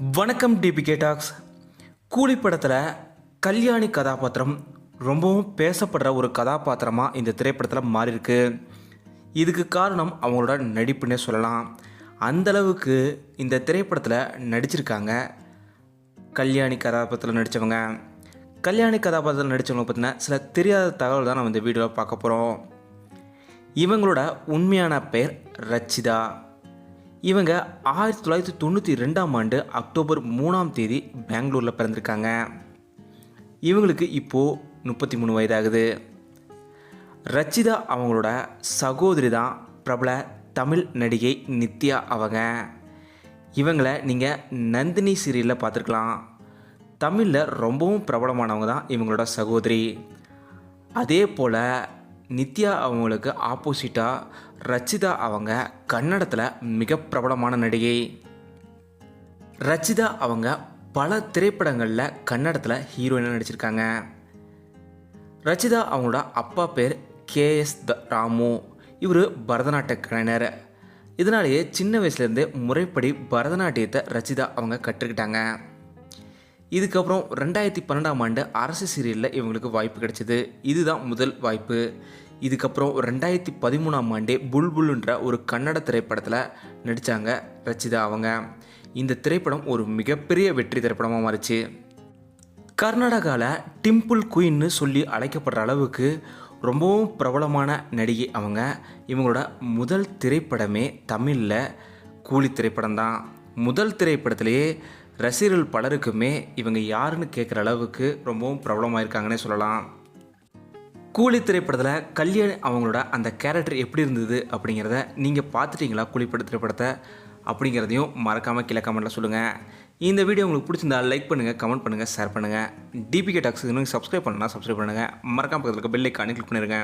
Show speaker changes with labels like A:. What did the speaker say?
A: வணக்கம் DPK tax. கூலி படத்தில் கல்யாணி கதாபாத்திரம் ரொம்பவும் பேசப்படுற ஒரு கதாபாத்திரமாக இந்த திரைப்படத்தில் மாறியிருக்கு. இதுக்கு காரணம் அவங்களோட நடிப்புன்னே சொல்லலாம். அந்த அளவுக்கு இந்த திரைப்படத்தில் நடிச்சிருக்காங்க கல்யாணி கதாபாத்திரத்தில் நடித்தவங்க கல்யாணி கதாபாத்திரத்தில் நடித்தவங்க பார்த்தீங்கன்னா சில தெரியாத தகவல் தான் நம்ம இந்த வீடியோவில் பார்க்க போகிறோம் இவங்களோட உண்மையான பெயர் ரச்சிதா. இவங்க ஆயிரத்தி தொள்ளாயிரத்தி தொண்ணூற்றி ரெண்டாம் ஆண்டு அக்டோபர் மூணாம் தேதி பெங்களூரில் பிறந்திருக்காங்க. இவங்களுக்கு இப்போது முப்பத்தி மூணு வயதாகுது. ரச்சிதா அவங்களோட சகோதரி தான் பிரபல தமிழ் நடிகை நித்யா அவங்க. இவங்களை நீங்கள் நந்தினி சீரியலில் பார்த்துருக்கலாம். தமிழில் ரொம்பவும் பிரபலமானவங்க தான் இவங்களோட சகோதரி. அதே போல் நித்யா அவங்களுக்கு ஆப்போசிட்டாக ரச்சிதா அவங்க கன்னடத்தில் மிக பிரபலமான நடிகை. ரச்சிதா அவங்க பல திரைப்படங்களில் கன்னடத்தில் ஹீரோயினாக நடிச்சிருக்காங்க. ரச்சிதா அவங்களோட அப்பா பேர் கேஎஸ் த ராமு. இவர் பரதநாட்டிய கலைஞர். இதனாலேயே சின்ன வயசுலேருந்தே முறைப்படி பரதநாட்டியத்தை ரச்சிதா அவங்க கற்றுக்கிட்டாங்க. இதுக்கப்புறம் ரெண்டாயிரத்தி பன்னெண்டாம் ஆண்டு அரசு சீரியலில் இவங்களுக்கு வாய்ப்பு கிடைச்சிது. இதுதான் முதல் வாய்ப்பு. இதுக்கப்புறம் ரெண்டாயிரத்தி பதிமூணாம் ஆண்டே புல்புல்ன்ற ஒரு கன்னட திரைப்படத்தில் நடித்தாங்க ரச்சிதா அவங்க. இந்த திரைப்படம் ஒரு மிகப்பெரிய வெற்றி திரைப்படமாக மாறிச்சு. கர்நாடகாவில் டிம்பிள் குயின்னு சொல்லி அழைக்கப்படுற அளவுக்கு ரொம்பவும் பிரபலமான நடிகை அவங்க. இவங்களோட முதல் திரைப்படமே தமிழில் கூலி திரைப்படம் தான். முதல் திரைப்படத்திலேயே ரசிகர்கள் பலருக்குமே இவங்க யாருன்னு கேட்குற அளவுக்கு ரொம்பவும் பிரபலமாக இருக்காங்கன்னே சொல்லலாம். கூலி திரைப்படத்தில் கல்யாணி அவங்களோட அந்த கேரக்டர் எப்படி இருந்தது அப்படிங்கிறத நீங்கள் பார்த்துட்டீங்களா? கூலிப்பட திரைப்படத்தை அப்படிங்கிறதையும் மறக்காமல் கீழே கமெண்ட்டில் சொல்லுங்கள் இந்த வீடியோ உங்களுக்கு பிடிச்சிருந்தா லைக் பண்ணுங்கள் கமெண்ட் பண்ணுங்கள் ஷேர் பண்ணுங்கள் டிபிகே டாக்ஸ் இன்னும் சப்ஸ்கிரைப் பண்ணலாம் சப்ஸ்கிரைப் பண்ணுங்கள் மறக்காமல் பக்கத்தில் இருக்க பெல் ஐக்கானே கிளிக் பண்ணிடுங்க